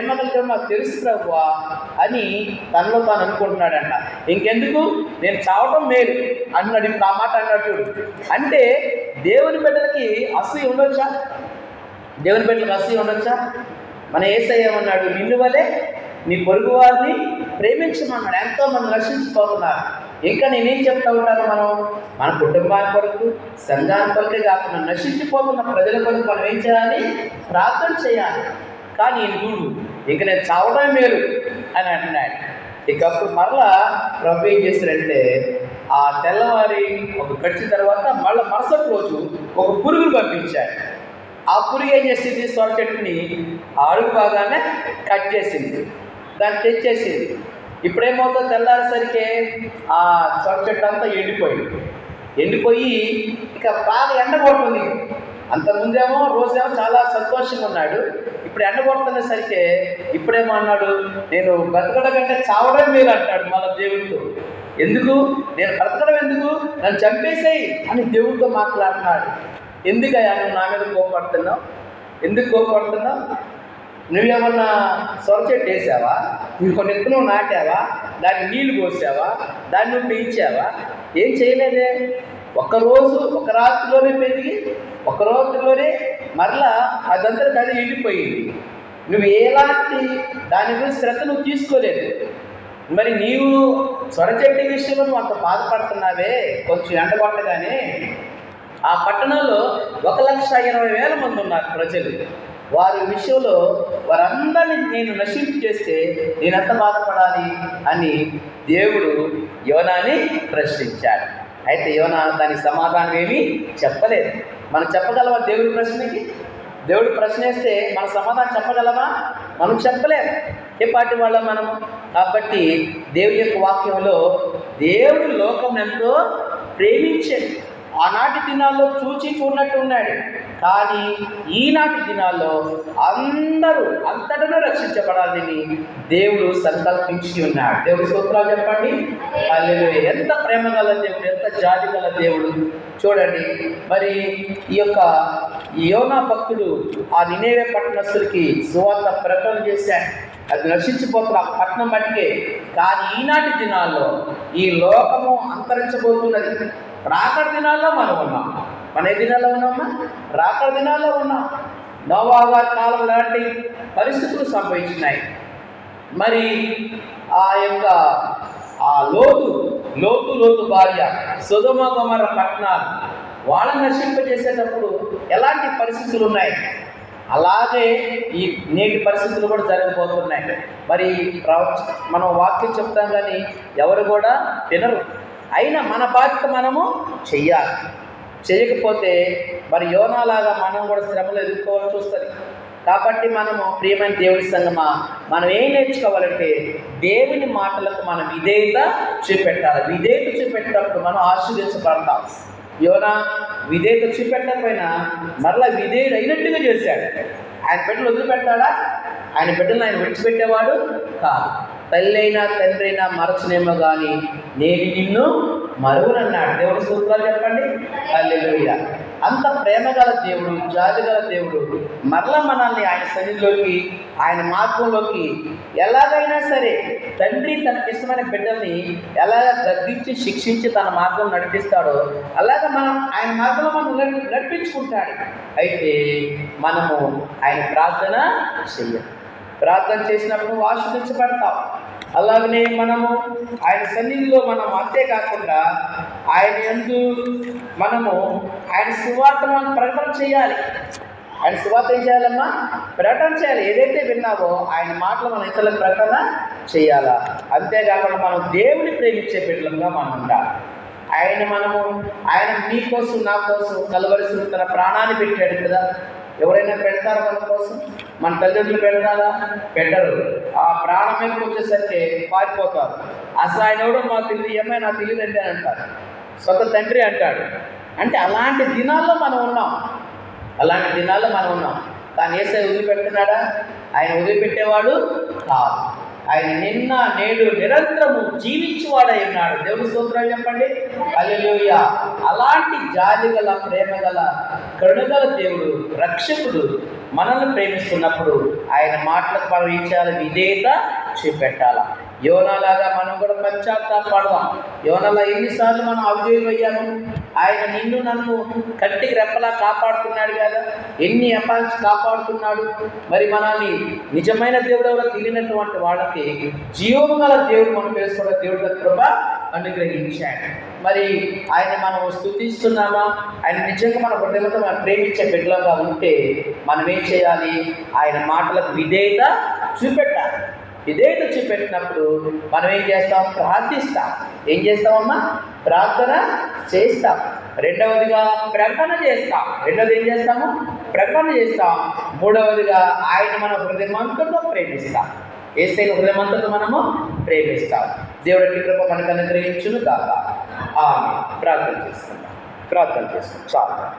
ప్రేమగలిగా నాకు తెలుసు ప్రభువా అని తనలో తాను అనుకుంటున్నాడంట. ఇంకెందుకు? నేను చావటం మేలు అన్నాడు. ఇప్పుడు ఆ మాట అన్నట్టు అంటే దేవుని బిడ్డలకి అసూయ ఉండొచ్చా? దేవుని బిడ్డలకి అసూయ ఉండొచ్చా? మన ఏసయ్యమన్నాడు నిన్ను వలే నీ పొరుగు వారిని ప్రేమించమన్నాడు. ఎంతో మంది రక్షించిపోతున్నారు ఇంకా నేనేం చెప్తా ఉంటాను మనం? మన కుటుంబాన్ని కొరకు సంఘాన్ని కొరకే కాకుండా నశించిపోతున్న ప్రజల కొరకు మనం ఏం చేయాలి? ప్రార్థన చేయాలి. కానీ చూడు ఇక నేను చావటమే మేలు అని అంటున్నాడు. ఇక అప్పుడు మరలా ప్రభు ఏం చేశారంటే ఆ తెల్లవారి ఒక గడిచిన తర్వాత మళ్ళీ మరుసటి రోజు ఒక పురుగును పంపించాడు. ఆ పురుగు ఏం చేసింది? సొర చెట్టుని అడుగు బాగానే కట్ చేసింది. దాన్ని తెచ్చేసింది. ఇప్పుడేమవుతుందో తెల్లారేసరికి ఆ సొర చెట్టు అంతా ఎండిపోయింది. ఎండిపోయి ఇక బాగా ఎండ కొడుతుంది అంతకుముందేమో రోజేమో చాలా సంతోషంగా ఉన్నాడు ఇప్పుడు ఎండ కొడుతున్నసరికి ఇప్పుడేమో అన్నాడు నేను బ్రతకడం కంటే చావడం మీరు అంటాడు మన దేవుడితో. ఎందుకు? నేను బ్రతకడం ఎందుకు? నన్ను చంపేసేయి అని దేవుడితో మాట్లాడుతున్నాడు. ఎందుకయ్యా నువ్వు నా మీద కోపడుతున్నావు? ఎందుకు కోపడుతున్నావు? నువ్వేమన్నా సొర చెట్టు వేసావా? నువ్వు కొన్ని ఎత్తును నాటావా? దాన్ని నీళ్ళు పోసావా? దాన్ని నువ్వు పెంచావా? ఏం చేయలేదే? ఒక్కరోజు ఒక రాత్రిలోనే పెరిగి ఒక రోజులోనే మరలా అదంతా అది ఎండిపోయింది నువ్వు ఎలాంటి దాని గురించి శ్రద్ధ నువ్వు తీసుకోలేదు. మరి నీవు సొర విషయంలో నువ్వు అంత బాధపడుతున్నావే? కొంచెం ఎండగొట్టగానే ఆ పట్టణంలో ఒక లక్ష ఇరవై వేల మంది ఉన్నారు ప్రజలు. వారి విషయంలో వారందరినీ నేను నశింపు చేస్తే నేను ఎంత బాధపడాలి అని దేవుడు యోనాని ప్రశ్నించాడు. అయితే యోనా దానికి సమాధానం ఏమీ చెప్పలేదు. మనం చెప్పగలమా దేవుడి ప్రశ్నకి? దేవుడు ప్రశ్న వేస్తే మన సమాధానం చెప్పగలమా? మనం చెప్పలేము ఏ పాటి వాళ్ళం మనం కాబట్టి దేవుడి యొక్క వాక్యంలో దేవుడు లోకం ఎంతో ప్రేమించాడు. ఆనాటి దినాల్లో చూచి చూడనట్టు ఉన్నాడు. కానీ ఈనాటి దినాల్లో అందరూ అంతటను రక్షించబడాలని దేవుడు సంకల్పించి ఉన్నాడు. దేవుడి సూత్రాలు చెప్పండి. హల్లెలూయా. ఎంత ప్రేమ గల దేవుడు ఎంత జాతి గల దేవుడు. చూడండి. మరి ఈ యొక్క యోనా భక్తుడు ఆ నినేవే పట్టణస్తులకి సువార్త ప్రకటన చేశాడు. అది నశించిపోతున్న ఆ పట్టణం మట్టికే. కానీ ఈనాటి దినాల్లో ఈ లోకము అంతరించబోతున్నది. రాకడ దినాల్లో మనం ఉన్నాం. మన ఏ దినాల్లో ఉన్నామా? రాకడ దినాల్లో ఉన్నాం. నోవాగా కాలం లాంటి పరిస్థితులు సంభవించినాయి. మరి ఆ యొక్క ఆ లోతు లోతు లోతు భార్య సుధమ కుమార పట్టణాలు వాళ్ళని నశింపజేసేటప్పుడు ఎలాంటి పరిస్థితులు ఉన్నాయి? అలాగే ఈ నేటి పరిస్థితులు కూడా జరగబోతున్నాయి. మరి ప్రవచ మనం వాక్యం చెప్తాం కానీ ఎవరు కూడా వినరు. అయినా మన బాధ్యత మనము చెయ్యాలి. చేయకపోతే మరి యోనాలాగా మనం కూడా శ్రమలు ఎదుర్కోవాల్సి వస్తుంది. కాబట్టి మనము ప్రియమైన దేవుడి సంగమా మనం ఏం నేర్చుకోవాలంటే దేవుని మాటలకు మనం విధేయత చూపెట్టాలి. విధేయత చూపెట్టినప్పుడు మనం ఆశీర్వించబడతాం యోనా విధేయత చూపెట్టకపోయినా మరలా విధేయుడు అయినట్టుగా చేశాడు. ఆయన బిడ్డలు వదిలిపెట్టాడా? ఆయన బిడ్డలను ఆయన విడిచిపెట్టేవాడు కాదు. తల్లైనా తండ్రి అయినా మరచనేమో కానీ నేను నిన్ను మరువునన్నాడు. దేవుడి సూత్రాలు చెప్పండి? అల్లెలుయ్య అంత ప్రేమ గల దేవుడు జాతి గల దేవుడు మరల మనల్ని ఆయన సన్నిధిలోకి ఆయన మార్గంలోకి ఎలాగైనా సరే తండ్రి తనకి ఇష్టమైన బిడ్డల్ని ఎలాగ గద్దించి శిక్షించి తన మార్గం నడిపిస్తాడో అలాగ మనం ఆయన మార్గంలో మనం నడిపించుకుంటాడు. అయితే మనము ఆయన ప్రార్థన చెయ్యాలి ప్రార్థన చేసినప్పుడు వాసు తెచ్చిపెడతాం అలాగనే మనము ఆయన సన్నిధిలో మనం అంతేకాకుండా ఆయన ఎందు మనము ఆయన సువార్త మనం ప్రకటన చేయాలి. ఆయన సువార్త ఏం చేయాలమ్మా? ప్రకటన చేయాలి. ఏదైతే విన్నావో ఆయన మాటలు మనం ఇతరులకు ప్రకటన చేయాలా? అంతేకాకుండా మనం దేవుని ప్రేమించే బిడ్డలంగా మనం ఉండాలి. ఆయన మనము ఆయన నీ కోసం నా కోసం కలవలసిన తన ప్రాణాన్ని పెట్టాడు కదా. ఎవరైనా పెడతారా మన కోసం? మన తల్లిదండ్రులు పెడతారా? పెట్టరు. ఆ ప్రాణం మీదకి వచ్చేసరికి పారిపోతారు. అసలు ఆయన ఎవడో మాకు తెలియదు ఏమైనా నాకు తెలియదండి అని అంటారు. సొంత తండ్రి అంటాడు. అంటే అలాంటి దినాల్లో మనం ఉన్నాం. అలాంటి దినాల్లో మనం ఉన్నాం. కానీ ఏసై వదిలిపెడుతున్నాడా? ఆయన వదిలిపెట్టేవాడు కాదు. ఆయన నిన్న నేడు నిరంతరము జీవించువాడై ఉన్నాడు. దేవుని స్తోత్రాలు చెప్పండి. అల్లెలుయ అలాంటి జాలి గల ప్రేమ గల కరుణగల దేవుడు రక్షకుడు మనల్ని ప్రేమిస్తున్నప్పుడు ఆయన మాటలకు మనం ఏం చేయాలి? విధేయత చూపెట్టాల? యోనలాగా మనం కూడా పశ్చాత్తాపడదాం యోనలా ఎన్నిసార్లు మనం అవిధేయులు అయ్యాము? ఆయన నిన్ను నన్ను కంటికి రెప్పలా కాపాడుతున్నాడు కదా? ఎన్ని అపాయింట్స్ కాపాడుతున్నాడు? మరి మనల్ని నిజమైన దేవుడు ఎవరో తెలియనటువంటి వాళ్ళకి జీవం గల దేవుడు మనం తెలుసుకోవడం దేవుడు కృప అనుగ్రహించాడు. మరి ఆయన మనం స్థుతిస్తున్నామా? ఆయన నిజంగా మన హృదయంతో మనం ప్రేమించే బిడ్డలుగా ఉంటే మనం ఏం చేయాలి? ఆయన మాటలకు విధేయత చూపెట్టాలి. విధేయత చూపెట్టినప్పుడు మనం ఏం చేస్తాం? ప్రార్థిస్తాం. ఏం చేస్తామమ్మా? ప్రార్థన చేస్తాం. రెండవదిగా ప్రకటన చేస్తాం. రెండవది ఏం చేస్తాము? ప్రకటన చేస్తాం. మూడవదిగా ఆయన మన హృదయమంతతో ప్రేమిస్తాం. ఏసైన హృదయమంతతో మనము ప్రేమిస్తాం. దేవుడి కృప మనకు అనుగ్రహించును కాక ఆమె ప్రార్థన చేస్తాం. ప్రార్థన చేస్తాం. చాలా